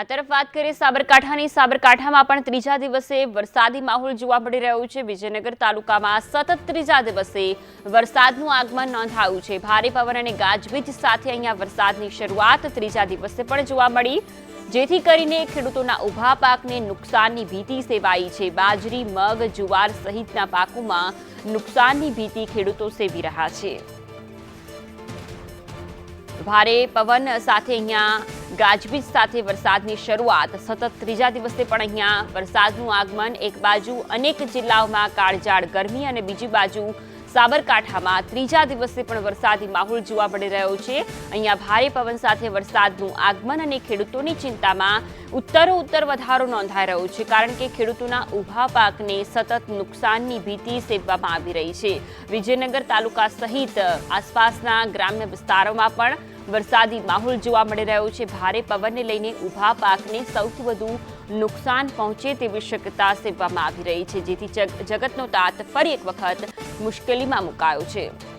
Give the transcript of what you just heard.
આ તરફ વાત કરીએ સાબરકાંઠાની. સાબરકાંઠામાં પણ ત્રીજા દિવસે વરસાદી માહોલ જોવા મળી રહ્યો છે. વિજયનગર તાલુકામાં સતત ત્રીજા દિવસે વરસાદનું આગમન નોંધાયું છે. ભારે પવન અને ગાજવીજ સાથે અહીંયા વરસાદની શરૂઆત ત્રીજા દિવસે પણ જોવા મળી. જેથી કરીને ખેડૂતોના ઊભા પાકને નુકસાનની ભીતિ સેવાઈ છે. બાજરી, મગ, જુવાર સહિતના પાકોમાં નુકસાનની ભીતિ ખેડૂતો સેવી રહ્યા છે. ભારે પવન સાથે અહીંયા ગાજવીજ સાથે વરસાદની શરૂઆત. સતત ત્રીજા દિવસે પણ અહીંયા વરસાદનું આગમન. એક બાજુ અનેક જિલ્લાઓમાં કાળજાળ ગરમી અને બીજી બાજુ સાબરકાંઠામાં ત્રીજા દિવસે પણ વરસાદી માહોલ જોવા મળી રહ્યો છે. અહીંયા ભારે પવન સાથે વરસાદનું આગમન અને ખેડૂતોની ચિંતામાં ઉત્તરો ઉત્તર વધારો નોંધાઈ રહ્યો છે, કારણ કે ખેડૂતોના ઊભા પાકને સતત નુકસાનની ભીતિ સેવવામાં આવી રહી છે. વિજયનગર તાલુકા સહિત આસપાસના ગ્રામ્ય વિસ્તારોમાં પણ વરસાદી માહોલ જોવા મળી રહ્યો છે. ભારે પવનને લઈને ઊભા પાકને સૌથી વધુ નુકસાન પહોંચે તેવી શક્યતા સેવવામાં આવી રહી છે. જેથી જગ- જગતનો તાત ફરી એક વખત મુશ્કેલીમાં મુકાયો છે.